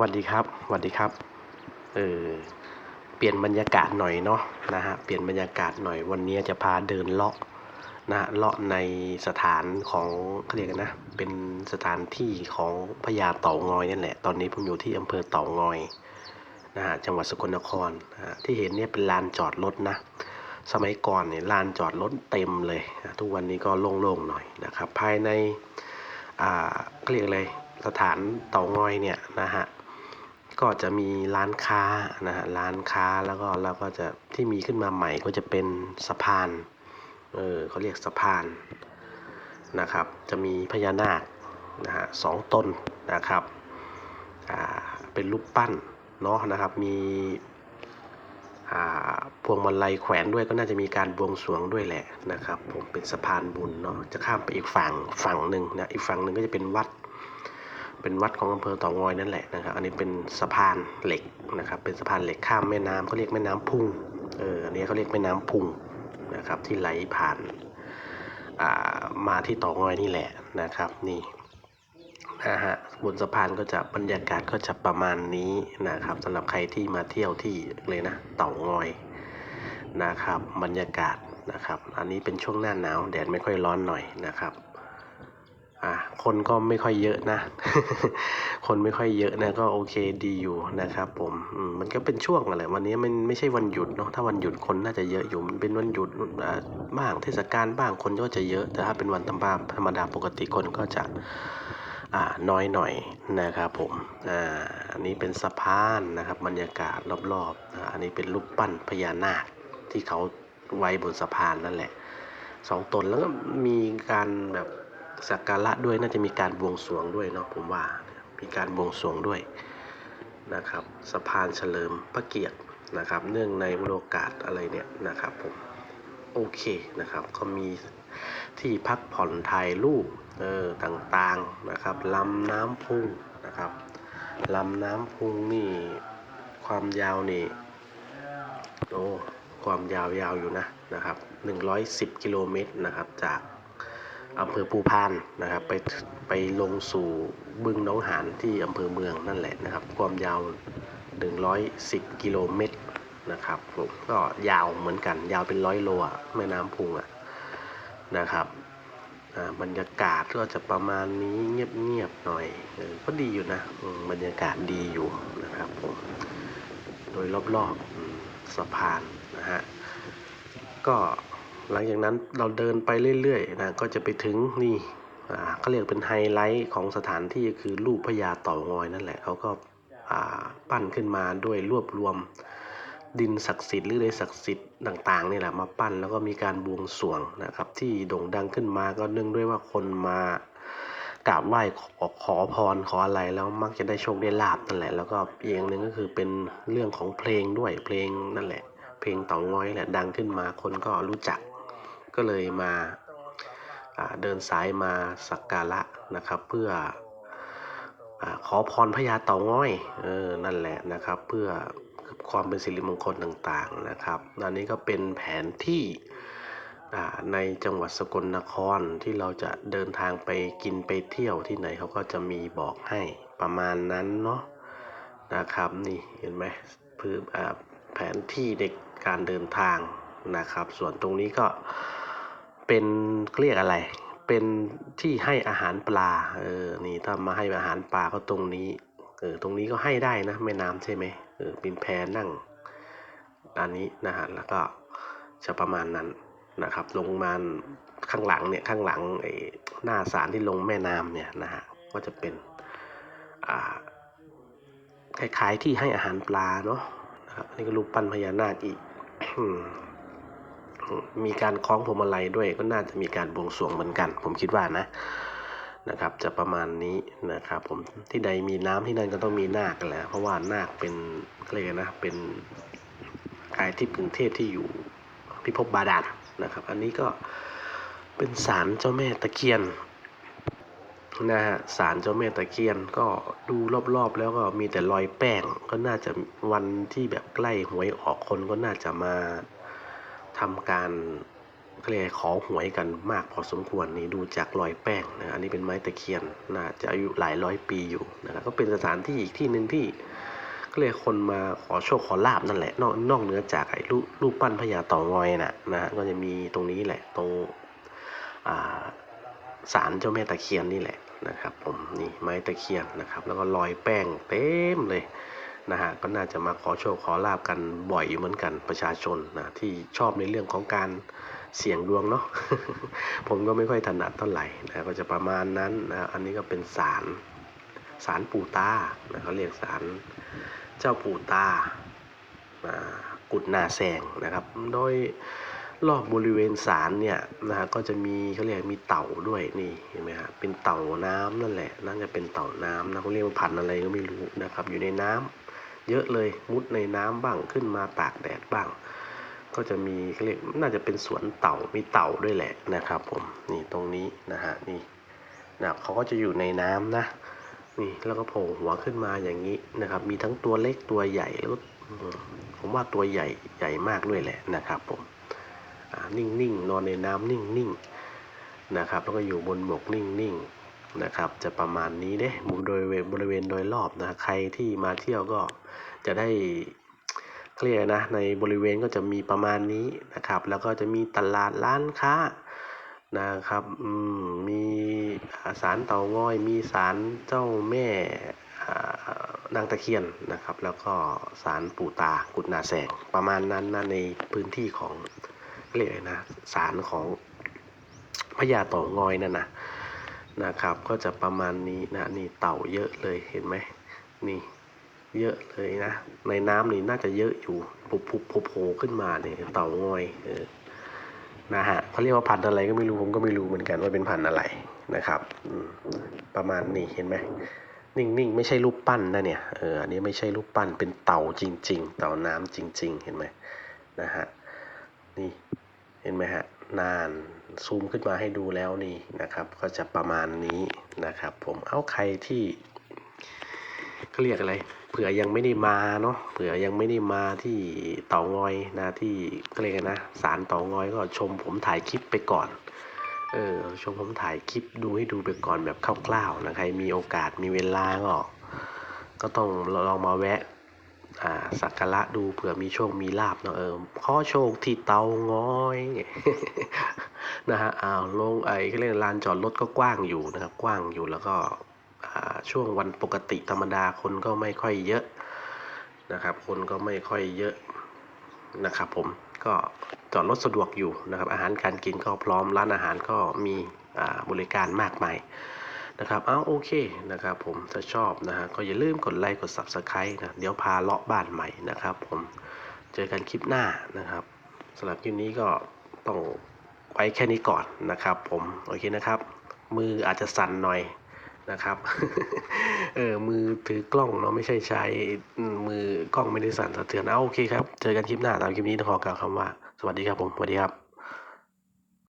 วัสดีครับสวัสดีครับ เออ เปลี่ยนบรรยากาศหน่อยเนาะนะฮะ เปลี่ยนบรรยากาศหน่อย วันนี้จะพาเดินเลาะนะเลาะในสถานของเขาเรียกกันนะ เป็นสถานที่ของพญาเต่างอยนั่นแหละ ตอนนี้ผมอยู่ที่อำเภอเต่างอยนะฮะ จังหวัดสกลนครนะฮะที่เห็นเนี่ยเป็นลานจอดรถนะ สมัยก่อนเนี่ยลานจอดรถเต็มเลยนะทุกวันนี้ก็โล่งๆหน่อยนะครับ ภายใน อ่าเขาเรียกอะไรสถานเต่างอยเนี่ยนะฮะ ก็จะมีร้านค้านะฮะร้านค้าแล้วก็เราก็จะที่มีขึ้นมาใหม่ก็จะเป็นสะพานเออเขาเรียกสะพานนะครับ จะมีพญานาคนะฮะสองตนนะครับอ่าเป็นรูปปั้นเนาะนะครับมีอ่าพวงมาลัยแขวนด้วยก็น่าจะมีการบวงสรวงด้วยแหละนะครับ ผมเป็นสะพานบุญเนาะจะข้ามไปอีกฝั่งฝั่งหนึ่งนะอีกฝั่งหนึ่งก็จะเป็นวัด เป็นวัดของอำเภอเต่องอยนั่นแหละนะครับ อันนี้เป็นสะพานเหล็กนะครับ เป็นสะพานเหล็กข้ามแม่น้ำเขาเรียกแม่น้ำพุ่ง เออ อันนี้เขาเรียกแม่น้ำพุ่งนะครับ ที่ไหลผ่าน อ่า มาที่เต่องอยนี่แหละนะครับ นี่นะฮะบนสะพานก็จะบรรยากาศก็จะประมาณนี้นะครับสำหรับใครที่มาเที่ยวที่เลยนะเต่างอยนะครับ บรรยากาศนะครับ อันนี้เป็นช่วงหน้าหนาวแดดไม่ค่อยร้อนหน่อยนะครับ อ่าคนก็ไม่ค่อยเยอะนะ คนไม่ค่อยเยอะนะก็โอเคดีอยู่นะครับผมอืมมันก็เป็นช่วงอะไรวันนี้มันไม่ใช่วันหยุดเนาะถ้าวันหยุดคนน่าจะเยอะอยู่มันเป็นวันหยุดอ่าบ้างเทศกาลบ้างคนก็จะเยอะ แต่ถ้าเป็นวันธรรมดาธรรมดาปกติคนก็จะอ่าน้อยหน่อยนะครับผมอ่าอันนี้เป็นสะพานนะครับ บรรยากาศรอบๆอ่าอันนี้เป็นรูปปั้นพญานาคที่เขาไว้บนสะพานนั่นแหละสองตนแล้วก็มีการแบบ สักการะด้วยน่าจะมีการบวงสรวงด้วยเนาะผมว่า มีการบวงสรวงด้วยนะครับสะพานเฉลิมพระเกียรตินะครับ เนื่องในโอกาสอะไรเนี่ยนะครับผมโอเคนะครับก็มีที่พักผ่อนถ่ายรูปเออต่างๆนะครับลำน้ำพุงนะครับลำน้ำพุงนี่ความยาวนี่โอ้ความยาวยาวอยู่นะนะครับ110 กิโลเมตรนะครับจาก อำเภอภูพานนะครับไปไปลงสู่บึงน้องหานที่อำเภอเมืองนั่นแหละนะครับ ความยาว 110 กิโลเมตรนะครับผมก็ยาวเหมือนกัน ยาวเป็นร้อยโลอะแม่น้ำพุงอะนะครับอ่าบรรยากาศก็จะประมาณนี้เงียบๆหน่อยออก็ดีอยู่นะบรรยากาศดีอยู่นะครับผมโดยรอบๆสะพานนะฮะก็ หลังจากนั้นเราเดินไปเรื่อยๆนะก็จะไปถึงนี่อ่าเขาเรียกเป็นไฮไลท์ของสถานที่คือรูปพญาเต่างอยนั่นแหละเขาก็อ่าปั้นขึ้นมาด้วยรวบรวมดินศักดิ์สิทธิ์หรืออะไรศักดิ์สิทธิ์ต่างๆนี่แหละมาปั้นแล้วก็มีการบวงสรวงนะครับ ที่โด่งดังขึ้นมาก็เนื่องด้วยว่าคนมากราบไหว้ขอขอพรขออะไรแล้วมักจะได้โชคได้ลาบนั่นแหละ แล้วก็อีกอย่างหนึ่งก็คือเป็นเรื่องของเพลงด้วยเพลงนั่นแหละ เพลงเต่างอยแหละดังขึ้นมาคนก็รู้จัก ก็เลยมาเดินสายมาสักการะนะครับ เพื่ออขอพรพญาเต่างอยเออนั่นแหละนะครับ เพื่อความเป็นสิริมงคลต่างๆนะครับอันนี้ก็เป็นแผนที่ในจังหวัดสกลนครที่เราจะเดินทางไปกินไปเที่ยวที่ไหนเขาก็จะมีบอกให้ประมาณนั้นเนาะนะครับนี่เห็นไหมพื้นอ่าแผนที่ในการเดินทางนะครับ ส่วนตรงนี้ก็ เป็นเรียกอะไร เป็นที่ให้อาหารปลา เออ นี่ถ้ามาให้อาหารปลาก็ตรงนี้ เออ ตรงนี้ก็ให้ได้นะแม่น้ำใช่ไหมเออเป็นแพนั่งอันนี้นะฮะ แล้วก็จะประมาณนั้นนะครับ ลงมาข้างหลังเนี่ย ข้างหลังไอ้หน้าสารที่ลงแม่น้ำเนี่ยนะฮะ ก็จะเป็น อ่า คล้ายๆที่ให้อาหารปลาเนาะนะครับนนี้ก็รูปปั้นพญานาคอีก มีการคล้องพวงมาลัยด้วยก็น่าจะมีการบวงสรวงเหมือนกัน ผมคิดว่านะนะครับ จะประมาณนี้นะครับผมที่ใดมีน้ำที่นั่นก็ต้องมีนาคกันแหละเพราะว่านาคเป็นอะไรยกนะเป็นกายทิพย์กึ่งเทพที่อยู่พิภพบาดาลนะครับ อันนี้ก็เป็นศาลเจ้าแม่ตะเคียนนะฮะศาลเจ้าแม่ตะเคียนก็ดูรอบๆ แล้วก็มีแต่รอยแป้งก็น่าจะวันที่แบบใกล้หวยออกคนก็น่าจะมา ทำการเขาเรียกขอหวยกันมากพอสมควรนี่ดูจากรอยแป้งนะอันนี้เป็นไม้ตะเคียนน่าจะอายุหลายร้อยปีอยู่นะครับก็เป็นสถานที่อีกที่หนึ่งที่ก็เลยคนมาขอโชคขอลาบนั่นแหละ นอกนอกเหนือจากไอ้รูปรูปปั้นพญาเต่างอยน่ะนะก็จะมีตรงนี้แหละตรงอ่าศาลเจ้าแม่ตะเคียนนี่แหละนะครับผมนี่ไม้ตะเคียนนะครับ แล้วก็รอยแป้งเต็มเลย นะฮะก็น่าจะมาขอโชคขอลาบกันบ่อยเหมือนกันประชาชนนะที่ชอบในเรื่องของการเสี่ยงดวงเนาะผมก็ไม่ค่อยถนัดเท่าไหร่นะก็จะประมาณนั้นนะอันนี้ก็เป็นศาลศาลปู่ตานะเขาเรียกศาลเจ้าปู่ตาอ่ากุดนาแซงนะครับ โดยรอบบริเวณศาลเนี่ยนะฮะก็จะมีเขาเรียกมีเต่าด้วยนี่เห็นไหมฮะเป็นเต่าน้ำนั่นแหละน่าจะเป็นเต่าน้ำนะเขาเรียกว่าพันอะไรก็ไม่รู้นะครับ อยู่ในน้ำ เยอะเลยมุดในน้ำบ้างขึ้นมาตากแดดบ้าง ก็จะมีเรียกน่าจะเป็นสวนเต่ามีเต่าด้วยแหละนะครับผมนี่ตรงนี้นะฮะนี่นะเขาก็จะอยู่ในน้ำนะนี่แล้วก็โผล่หัวขึ้นมาอย่างนี้นะครับ มีทั้งตัวเล็กตัวใหญ่แล้วผมว่าตัวใหญ่ใหญ่มากด้วยแหละนะครับผมนิ่งๆนอนในน้ำนิ่งๆนะครับแล้วก็อยู่บนบกนิ่งๆ นะครับ จะประมาณนี้เด้บริเวณบริเวณโดยรอบนะใครที่มาเที่ยวก็จะได้เคลียกนะในบริเวณก็จะมีประมาณนี้นะครับ แล้วก็จะมีตลาดร้านค้านะครับมมีอ่าศาลเต่างอย มีศาลเจ้าแม่นางตะเคียนนะครับ แล้วก็ศาลปู่ตากุดนาแสงประมาณนั้นนะในพื้นที่ของเรียกอะไรนะศาลของพญาเต่างอยนั่นนะ นะครับ ก็จะประมาณนี้นะนี่เต่าเยอะเลยเห็นไหมนี่เยอะเลยนะ ในน้ำนี่น่าจะเยอะอยู่ผุบผุโผล่ขึ้นมาเนี่ยเต่างอยเออนะฮะเขาเรียกว่าพันธุ์อะไรก็ไม่รู้ผมก็ไม่รู้เหมือนกันว่าเป็นพันธุ์อะไรนะครับอืประมาณนี้เห็นไหมนิ่งๆไม่ใช่รูปปั้นนะเนี่ยเอออันนี้ไม่ใช่รูปปั้นเป็นเต่าจริง ๆ เต่าน้ำจริง ๆ เห็นไหมนะฮะนี่เห็นไหมฮะนาน ซูมขึ้นมาให้ดูแล้วนี่นะครับ ก็จะประมาณนี้นะครับ ผมเอาใครที่เขาเรียกอะไรเผื่อยังไม่ได้มาเนาะเผื่อยังไม่ได้มาที่เต่างอยนะที่ก็เรียกนะศาลเต่างอยก็ชมผมถ่ายคลิปไปก่อนเออชมผมถ่ายคลิปดูให้ดูไปก่อนแบบคร่าวๆนะใครมีโอกาสมีเวลาก็ก็ต้องลองมาแวะอ่าสักการะดูเผื่อมีโชคมีลาบเนาะเออขอโชคที่เตางอย นะฮะอ้าวลงไอ้เขาเรียกลานจอดรถก็กว้างอยู่นะครับ กว้างอยู่แล้วก็ช่วงวันปกติธรรมดาคนก็ไม่ค่อยเยอะนะครับ คนก็ไม่ค่อยเยอะนะครับผมก็จอดรถสะดวกอยู่นะครับ อาหารการกินก็พร้อมร้านอาหารก็มีบริการมากมายนะครับเอาโอเคนะครับผมถ้าชอบนะฮะก็อย่าลืมกดไลค์กด Subscribe นะเดี๋ยวพาเลาะบ้านใหม่นะครับผมเจอกันคลิปหน้านะครับสำหรับคลิปนี้ก็ต้อง ไว้แค่นี้ก่อนนะครับ ผมโอเคนะครับ มืออาจจะสั่นหน่อยนะครับเออมือถือกล้องเนาะไม่ใช่ใช้มมือกล้องไม่ได้สั่นสะเทือนเอาโอเคครับ เจอกันคลิปหน้าตามคลิปนี้ต้องขอกล่าวคำว่า สวัสดีครับผมสวัสดีครับ